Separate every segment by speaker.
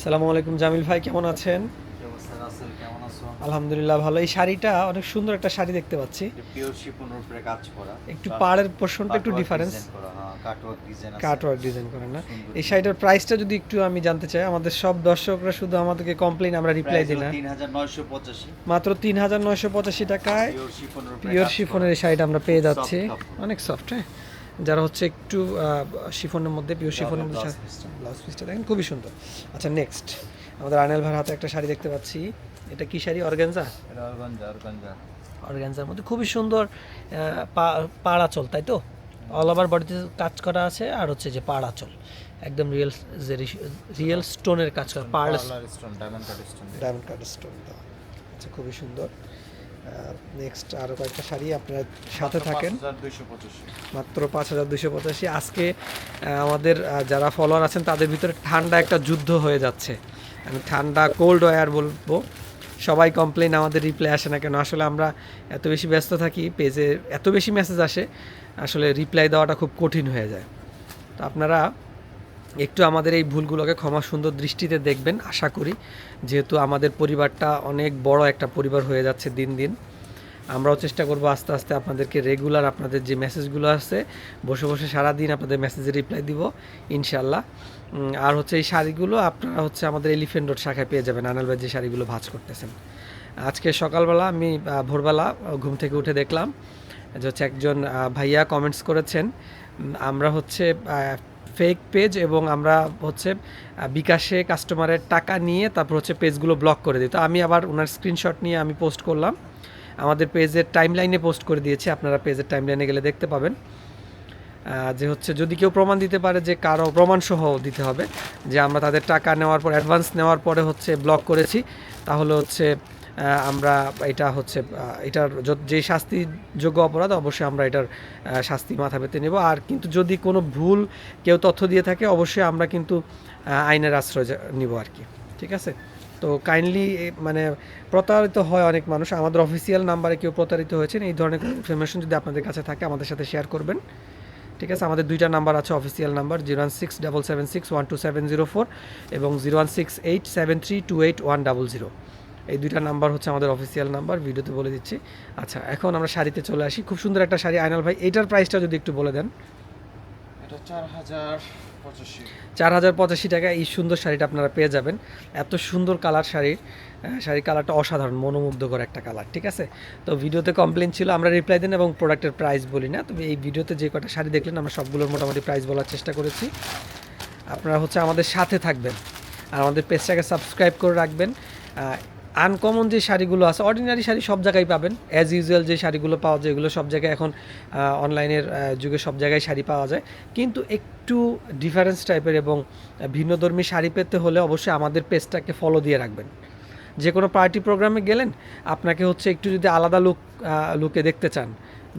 Speaker 1: আসসালামু আলাইকুম জামিল ভাই কেমন আছেন? আলহামদুলিল্লাহ ভালো। এই শাড়িটা অনেক সুন্দর একটা শাড়ি দেখতে পাচ্ছি।
Speaker 2: করা।
Speaker 1: একটু পাড়ের পোর্শনটা একটু ডিফারেন্স
Speaker 2: কাটওয়ার্ক ডিজাইন
Speaker 1: ডিজাইন করেন না। এই শাড়িটার প্রাইসটা যদি একটু আমি জানতে চাই আমাদের সব দর্শকরা শুধু আমাদেরকে কমপ্লেন আমরা রিপ্লাই দিই না। মাত্র তিন হাজার নয়শো পঁচাশি টাকায়
Speaker 2: পিওর
Speaker 1: শিফনের এই শাড়িটা আমরা পেয়ে যাচ্ছি। অনেক সফট হ্যাঁ? যারা হচ্ছে একটু শিফনের মধ্যে পিওর শিফনের মধ্যে। ব্লাউজ পিসটা দেখেন খুবই সুন্দর। আচ্ছা নেক্সট আমাদের আনিল ভাইয়ের হাতে একটা শাড়ি দেখতে পাচ্ছি। এটা কি শাড়ি? অর্গানজা?
Speaker 2: এটা অর্গানজা অর্গানজা।
Speaker 1: অর্গানজার মধ্যে খুবই সুন্দর আহ, পা- পাড়াচল তাই তো? অল ওভার বডিতে কাজ করা আছে আর হচ্ছে যে পাড়াচল একদম রিয়েল যে রিয়েল স্টোনের কাজ করা pearl
Speaker 2: stone diamond cut stone
Speaker 1: diamond cut stone আচ্ছা খুবই সুন্দর। নেক্সট আরও কয়েকটা শাড়ি আপনারা সাথে থাকেন। মাত্র পাঁচ হাজার দুশো পঁচাশি। আজকে আমাদের যারা ফলোয়ার আছেন তাদের ভিতরে ঠান্ডা একটা যুদ্ধ হয়ে যাচ্ছে। আমি ঠান্ডা কোল্ড ওয়ার বলব। সবাই কমপ্লেন আমাদের রিপ্লাই আসে না কেন? আসলে আমরা এত বেশি ব্যস্ত থাকি পেজে এত বেশি মেসেজ আসে আসলে রিপ্লাই দেওয়াটা খুব কঠিন হয়ে যায়। তো আপনারা একটু আমাদের এই ভুলগুলোকে ক্ষমা সুন্দর দৃষ্টিতে দেখবেন, আশা করি। যেহেতু আমাদের পরিবারটা অনেক বড় একটা পরিবার হয়ে যাচ্ছে দিন দিন। আমরাও চেষ্টা করব আস্তে আস্তে আপনাদেরকে রেগুলার আপনাদের যে মেসেজগুলো আছে, বসে বসে সারা দিন আপনাদের মেসেজে রিপ্লাই দিব ইনশাল্লাহ আর হচ্ছে এই শাড়িগুলো আপনারা হচ্ছে আমাদের এলিফেন্ট রোড শাখায় পেয়ে যাবেন, আনাল ভাই যে শাড়িগুলো ভাজ করতেছেন। আজকে সকালবেলা আমি ভোরবেলা ঘুম থেকে উঠে দেখলাম যে হচ্ছে একজন ভাইয়া কমেন্টস করেছেন। আমরা হচ্ছে ফেক পেজ এবং আমরা হচ্ছে বিকাশে কাস্টমারের টাকা নিয়ে তারপর হচ্ছে পেজগুলো ব্লক করে দিই। তো আমি আবার ওনার স্ক্রিনশট নিয়ে আমি পোস্ট করলাম। আমাদের পেজের টাইমলাইনে পোস্ট করে দিয়েছি। আপনারা পেজের টাইমলাইনে গেলে দেখতে পাবেন। যে হচ্ছে, যদি কেউ প্রমাণ দিতে পারে যে কারও প্রমাণসহ দিতে হবে, যে আমরা তাদের টাকা নেওয়ার পর অ্যাডভান্স নেওয়ার পরে হচ্ছে ব্লক করেছি, তাহলে হচ্ছে আমরা এটা হচ্ছে এটার যে শাস্তিযোগ্য অপরাধ, অবশ্যই আমরা এটার শাস্তি মাথা পেতে নেব। আর কিন্তু যদি কোনো ভুল কেউ তথ্য দিয়ে থাকে, অবশ্যই আমরা কিন্তু আইনের আশ্রয় নিব আর কি। ঠিক আছে? তো কাইন্ডলি মানে প্রতারিত হয় অনেক মানুষ। আমাদের অফিসিয়াল নাম্বারে কেউ প্রতারিত হয়েছেন, এই ধরনের ইনফরমেশন যদি আপনাদের কাছে থাকে, আমাদের সাথে শেয়ার করবেন। ঠিক আছে? আমাদের দুইটা নাম্বার আছে official number zero one six double seven six one two seven zero four এবং zero one six eight seven three two eight one double zero এই দুইটা নাম্বার হচ্ছে আমাদের অফিসিয়াল নাম্বার ভিডিওতে বলে দিচ্ছি। আচ্ছা এখন আমরা শাড়িতে চলে আসি। খুব সুন্দর একটা শাড়ি। আইনাল ভাই এটার প্রাইসটা যদি একটু বলে দেন।
Speaker 2: এটা চার হাজার পঁচাশি।
Speaker 1: চার হাজার পঁচাশি টাকা। এই সুন্দর শাড়িটা আপনারা পেয়ে যাবেন। এত সুন্দর কালার শাড়ির শাড়ির কালারটা অসাধারণ মনোমুগ্ধকর একটা কালার ঠিক আছে? তো ভিডিওতে কমপ্লেন ছিল আমরা রিপ্লাই দিন এবং প্রোডাক্টের প্রাইস বলি না। তবে এই ভিডিওতে যে কটা শাড়ি দেখলেন আমরা সবগুলোর মোটামুটি প্রাইস বলার চেষ্টা করেছি। আপনারা হচ্ছে আমাদের সাথে থাকবেন। আর আমাদের পেজটাকে সাবস্ক্রাইব করে রাখবেন। আনকমন যে শাড়িগুলো আছে অর্ডিনারি শাড়ি সব জায়গায় পাবেন। অ্যাজ ইউজুয়াল যে শাড়িগুলো পাওয়া যায়, এগুলো সব জায়গায় এখন অনলাইনের যুগে সব জায়গায় শাড়ি পাওয়া যায়। কিন্তু একটু ডিফারেন্স টাইপের এবং ভিন্নধর্মী শাড়ি পেতে হলে অবশ্যই আমাদের পেজটাকে ফলো দিয়ে রাখবেন। যে কোনো পার্টি প্রোগ্রামে গেলেন, আপনাকে হচ্ছে একটু যদি আলাদা লুক লুকে দেখতে চান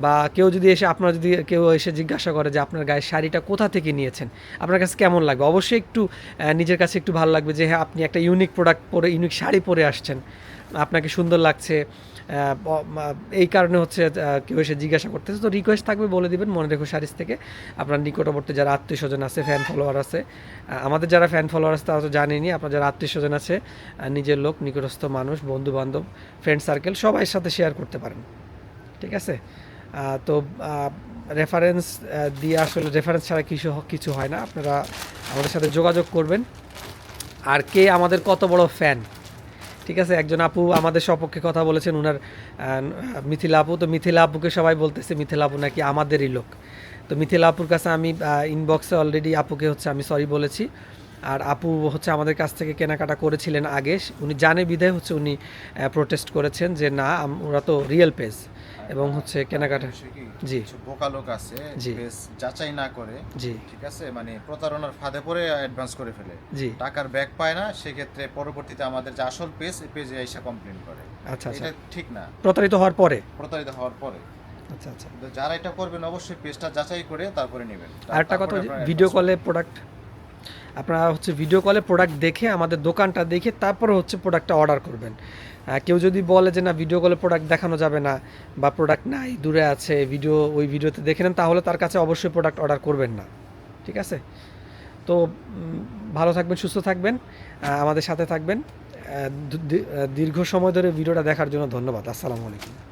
Speaker 1: বা কেউ যদি এসে, আপনার যদি কেউ এসে জিজ্ঞাসা করে যে আপনার গায়ের শাড়িটা কোথা থেকে নিয়েছেন, আপনার কাছে কেমন লাগবে? অবশ্যই একটু নিজের কাছে একটু ভালো লাগবে যে হ্যাঁ আপনি একটা ইউনিক প্রোডাক্ট পরে ইউনিক শাড়ি পরে আসছেন। আপনাকে সুন্দর লাগছে এই কারণে হচ্ছে কেউ এসে জিজ্ঞাসা করতেছে। তো রিকোয়েস্ট থাকবে বলে দিবেন মনে রেখো শাড়িস থেকে। আপনার নিকটবর্তী যারা আত্মীয় স্বজন আছে ফ্যান ফলোয়ার আছে আমাদের যারা ফ্যান ফলোয়ার আছে তারা তো জানেনি আপনার যারা আত্মীয় স্বজন আছে নিজের লোক, নিকটস্থ মানুষ বন্ধু বান্ধব ফ্রেন্ড সার্কেল সবাই সাথে শেয়ার করতে পারেন। ঠিক আছে? তো রেফারেন্স দিয়ে আসলে রেফারেন্স ছাড়া কিছু কিছু হয় না। আপনারা আমাদের সাথে যোগাযোগ করবেন। আর কে আমাদের কত বড় ফ্যান ঠিক আছে? একজন আপু আমাদের সপক্ষে কথা বলেছেন, উনার মিথিলা আপু। তো মিথিলা আপুকে সবাই বলতেছে, মিথিলা আপু নাকি আমাদেরই লোক। তো মিথিলা আপুর কাছে আমি ইনবক্সে অলরেডি আপুকে হচ্ছে আমি সরি বলেছি। আর আপু হচ্ছে আমাদের কাছ থেকে কেনাকাটা করেছিলেন আগে। উনি জানে বিধায় হচ্ছে উনি প্রোটেস্ট করেছেন যে না ওরা তো রিয়েল পেজ এবং হচ্ছে কেনাকাটা জি।
Speaker 3: বোকা লোক আছে
Speaker 1: জি।
Speaker 3: বেশ যাচাই না করে
Speaker 1: জি।
Speaker 3: ঠিক আছে? মানে প্রতারণার ফাঁদে পড়ে অ্যাডভান্স করে ফেলে।
Speaker 1: জি।
Speaker 3: টাকার ব্যাক পায় না সেক্ষেত্রে পরবর্তীতে আমাদের যে আসল পেজ এই পেজে এসে কমপ্লেন করে।
Speaker 1: আচ্ছা আচ্ছা।
Speaker 3: এটা ঠিক না।
Speaker 1: প্রতারিত হওয়ার পরে?
Speaker 3: প্রতারিত হওয়ার পরে।
Speaker 1: আচ্ছা আচ্ছা।
Speaker 3: যারা এটা করবেন অবশ্যই পেজটা যাচাই করে তারপরে নেবেন।
Speaker 1: আরেকটা কথা ভিডিও কলে প্রোডাক্ট আপনারা হচ্ছে ভিডিও কলে প্রোডাক্ট দেখে, আমাদের দোকানটা দেখে, তারপরে হচ্ছে প্রোডাক্টটা অর্ডার করবেন। কেউ যদি বলে যে, না ভিডিও কলে প্রোডাক্ট দেখানো যাবে না বা প্রোডাক্ট নাই, দূরে আছে ভিডিও ওই ভিডিওতে দেখে নেন, তাহলে তার কাছে অবশ্যই প্রোডাক্ট অর্ডার করবেন না। ঠিক আছে? তো ভালো থাকবেন, সুস্থ থাকবেন আমাদের সাথে থাকবেন। দীর্ঘ সময় ধরে ভিডিওটা দেখার জন্য ধন্যবাদ। আসসালামু আলাইকুম।